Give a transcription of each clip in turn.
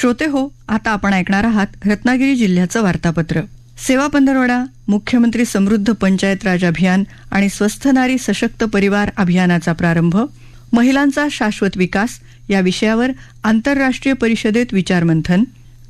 श्रोते हो आता आपण ऐकणार आहात रत्नागिरी जिल्ह्याचं वार्तापत्र. सेवा पंधरवडा मुख्यमंत्री समृद्ध पंचायत राज अभियान आणि स्वस्थ नारी सशक्त परिवार अभियानाचा प्रारंभ महिलांचा शाश्वत विकास या विषयावर आंतरराष्ट्रीय परिषदेत विचारमंथन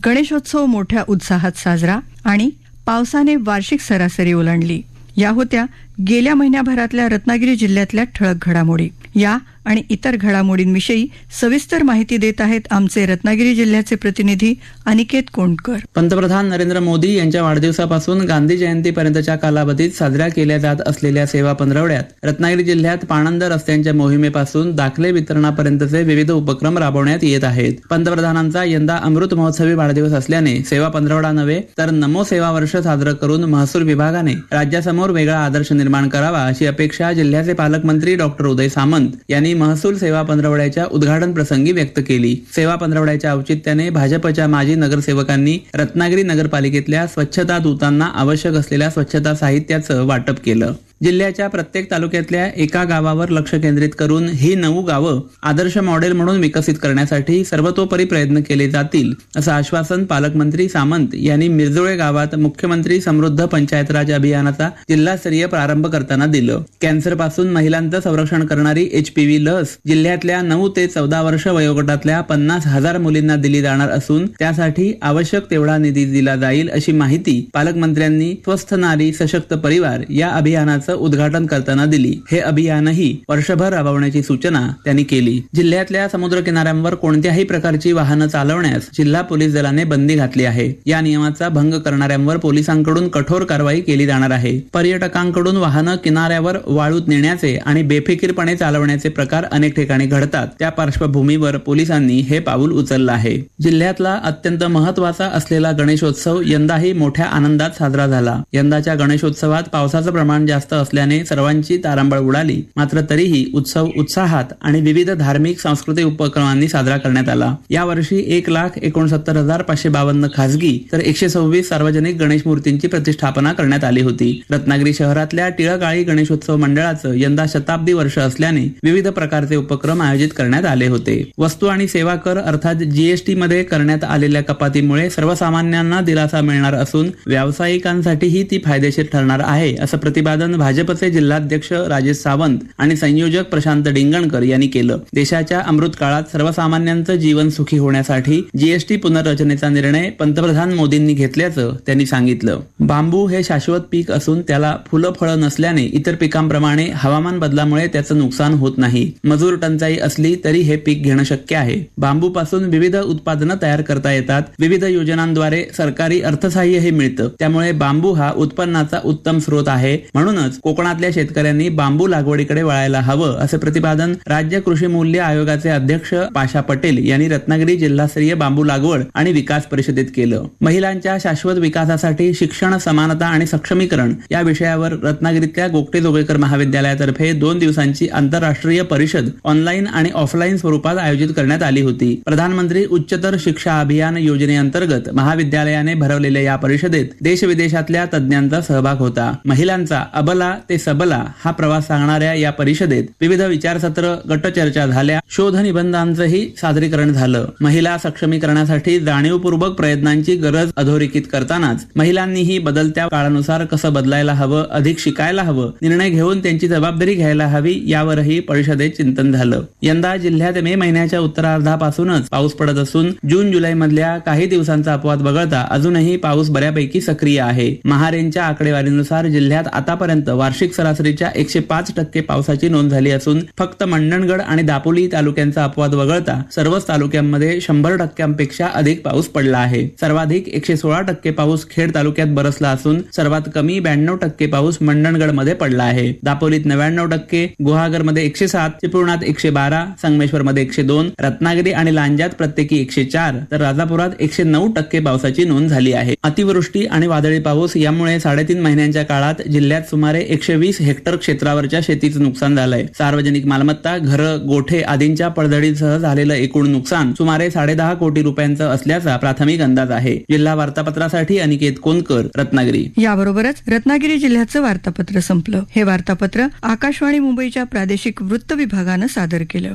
गणेशोत्सव मोठ्या उत्साहात साजरा आणि पावसाने वार्षिक सरासरी ओलांडली. या होत्या गेल्या महिन्याभरातल्या रत्नागिरी जिल्ह्यातल्या ठळक घडामोडी. या आणि इतर घडामोडींविषयी सविस्तर माहिती देत आहेत आमचे रत्नागिरी जिल्ह्याचे प्रतिनिधी अनिकेत कोंडकर. पंतप्रधान नरेंद्र मोदी यांच्या वाढदिवसापासून गांधी जयंतीपर्यंतच्या कालावधीत साजऱ्या केल्या जात असलेल्या सेवा पंधरवड्यात रत्नागिरी जिल्ह्यात पाणंद रस्त्यांच्या मोहिमेपासून दाखले वितरणापर्यंतचे विविध उपक्रम राबवण्यात येत आहेत. पंतप्रधानांचा यंदा अमृत महोत्सवी वाढदिवस असल्याने सेवा पंधरवडा नव्हे तर नमो सेवा वर्ष साजरं करून महसूल विभागाने राज्यासमोर वेगळा आदर्श निर्माण करावा अशी अपेक्षा जिल्ह्याचे पालकमंत्री डॉक्टर उदय सामंत यांनी महसूल सेवा पंधरवड्याच्या उद्घाटन प्रसंगी व्यक्त केली. सेवा पंधरवड्याच्या औचित्याने भाजपच्या माजी नगरसेवकांनी रत्नागिरी नगरपालिकेतल्या स्वच्छता दूतांना आवश्यक असलेल्या स्वच्छता साहित्याचं वाटप केलं. जिल्ह्याच्या प्रत्येक तालुक्यातल्या एका गावावर लक्ष केंद्रित करून ही नऊ गावं आदर्श मॉडेल म्हणून विकसित करण्यासाठी सर्वतोपरी प्रयत्न केले जातील असं आश्वासन पालकमंत्री सामंत यांनी मिरजोळे गावात मुख्यमंत्री समृद्ध पंचायत राज अभियानाचा जिल्हास्तरीय प्रारंभ करताना दिलं. कॅन्सरपासून महिलांचं संरक्षण करणारी एचपीव्ही लस जिल्ह्यातल्या नऊ ते चौदा वर्ष वयोगटातल्या पन्नास हजार मुलींना दिली जाणार असून त्यासाठी आवश्यक तेवढा निधी दिला जाईल अशी माहिती पालकमंत्र्यांनी स्वस्थ नारी सशक्त परिवार या अभियानाचं उद्घाटन करताना दिली. हे अभियानही वर्षभर राबवण्याची सूचना त्यांनी केली. जिल्ह्यातल्या समुद्र किनाऱ्यांवर कोणत्याही प्रकारची वाहनं चालवण्यास जिल्हा पोलीस दलाने बंदी घातली आहे. या नियमाचा भंग करणाऱ्यांवर पोलिसांकडून कठोर कारवाई केली जाणार आहे. पर्यटकांकडून वाहनं किनाऱ्यावर वाळूत नेण्याचे आणि बेफिकीरपणे चालवण्याचे प्रकार अनेक ठिकाणी घडतात. त्या पार्श्वभूमीवर पोलिसांनी हे पाऊल उचललं आहे. जिल्ह्यातला अत्यंत महत्त्वाचा असलेला गणेशोत्सव यंदाही मोठ्या आनंदात साजरा झाला. यंदाच्या गणेशोत्सवात पावसाचं प्रमाण जास्त असल्याने सर्वांची तारांबळ उडाली. मात्र तरीही उत्सव उत्साहात आणि विविध धार्मिक सांस्कृतिक उपक्रमांनी साजरा करण्यात आला. यावर्षी एक लाख एकोणसत्तर हजार पाचशे बावन्न खासगी तर एकशे सव्वीस सार्वजनिक गणेश मूर्तींची प्रतिष्ठापना करण्यात आली होती. रत्नागिरी शहरातल्या टिळकाळी गणेशोत्सव मंडळाचं यंदा शताब्दी वर्ष असल्याने विविध प्रकारचे उपक्रम आयोजित करण्यात आले होते. वस्तू आणि सेवा कर अर्थात जीएसटी मध्ये करण्यात आलेल्या कपातीमुळे सर्वसामान्यांना दिलासा मिळणार असून व्यावसायिकांसाठीही ती फायदेशीर ठरणार आहे असं प्रतिपादन भाजपचे जिल्हाध्यक्ष राजेश सावंत आणि संयोजक प्रशांत डिंगणकर यांनी केलं. देशाच्या अमृत काळात सर्वसामान्यांचं जीवन सुखी होण्यासाठी जीएसटी पुनर्रचनेचा निर्णय पंतप्रधान मोदींनी घेतल्याचं त्यांनी सांगितलं. बांबू हे शाश्वत पीक असून त्याला फुलं फळं नसल्याने इतर पिकांप्रमाणे हवामान बदलामुळे त्याचं नुकसान होत नाही. मजूर टंचाई असली तरी हे पीक घेणं शक्य आहे. बांबूपासून विविध उत्पादनं तयार करता येतात. विविध योजनांद्वारे सरकारी अर्थसहाय्यही मिळतं. त्यामुळे बांबू हा उत्पन्नाचा उत्तम स्रोत आहे. म्हणूनच कोकणातल्या शेतकऱ्यांनी बांबू लागवडीकडे वळायला हवं असं प्रतिपादन राज्य कृषी मूल्य आयोगाचे अध्यक्ष पाशा पटेल यांनी रत्नागिरी जिल्हास्तरीय बांबू लागवड आणि विकास परिषदेत केलं. महिलांच्या शाश्वत विकासासाठी शिक्षण समानता आणि सक्षमीकरण या विषयावर रत्नागिरीतल्या गोगटे जोगेकर महाविद्यालयातर्फे दोन दिवसांची आंतरराष्ट्रीय परिषद ऑनलाईन आणि ऑफलाईन स्वरूपात आयोजित करण्यात आली होती. प्रधानमंत्री उच्चतर शिक्षा अभियान योजनेअंतर्गत महाविद्यालयाने भरवलेल्या या परिषदेत देश विदेशातल्या तज्ज्ञांचा सहभाग होता. महिलांचा अबला ते सबला हा प्रवास सांगणाऱ्या या परिषदेत विविध विचारसत्र गटचर्चा झाल्या. शोध निबंधांचंही सादरीकरण झालं. महिला सक्षमीकरणासाठी जाणीवपूर्वक प्रयत्नांची गरज अधोरेखित करतानाच महिलांनीही बदलत्या काळानुसार कसं बदलायला हवं अधिक शिकायला हवं निर्णय घेऊन त्यांची जबाबदारी घ्यायला हवी यावरही परिषदेत चिंतन झालं. यंदा जिल्ह्यात मे महिन्याच्या उत्तरार्धापासूनच पाऊस पडत असून जून जुलै मधल्या काही दिवसांचा अपवाद वगळता अजूनही पाऊस बऱ्यापैकी सक्रिय आहे. महारेंच्या आकडेवारीनुसार जिल्ह्यात आतापर्यंत वार्षिक सरासरीच्या एकशे पाच टक्के पावसाची नोंद झाली असून फक्त मंडणगड आणि दापोली तालुक्यांचा अपवाद वगळता सर्वच तालुक्यांमध्ये शंभर टक्क्यांपेक्षा अधिक पाऊस पडला आहे. सर्वाधिक एकशे सोळा टक्के पाऊस खेड तालुक्यात बरसला असून सर्वात कमी ब्याण्णव टक्के पाऊस मंडणगडमध्ये पडला आहे. दापोलीत नव्याण्णव टक्के गुहागरमध्ये एकशे सात चिपळुणात एकशे बारा संगमेश्वर मध्ये एकशे दोन रत्नागिरी आणि लांजात प्रत्येकी एकशे चार तर राजापुरात एकशे नऊ टक्के पावसाची नोंद झाली आहे. अतिवृष्टी आणि वादळी पाऊस यामुळे साडेतीन महिन्यांच्या काळात जिल्ह्यात सुमारे एकशे वीस हेक्टर क्षेत्रावरच्या शेतीचं नुकसान झालंय. सार्वजनिक मालमत्ता घरं गोठे आदींच्या पडझडीसह झालेलं एकूण नुकसान सुमारे साडेदहा कोटी रुपयांचं असल्याचा प्राथमिक अंदाज आहे. जिल्हा वार्तापत्रासाठी अनिकेत कोनकर रत्नागिरी. याबरोबरच रत्नागिरी जिल्ह्याचं वार्तापत्र संपलं. हे वार्तापत्र आकाशवाणी मुंबईच्या प्रादेशिक वृत्त विभागानं सादर केलं.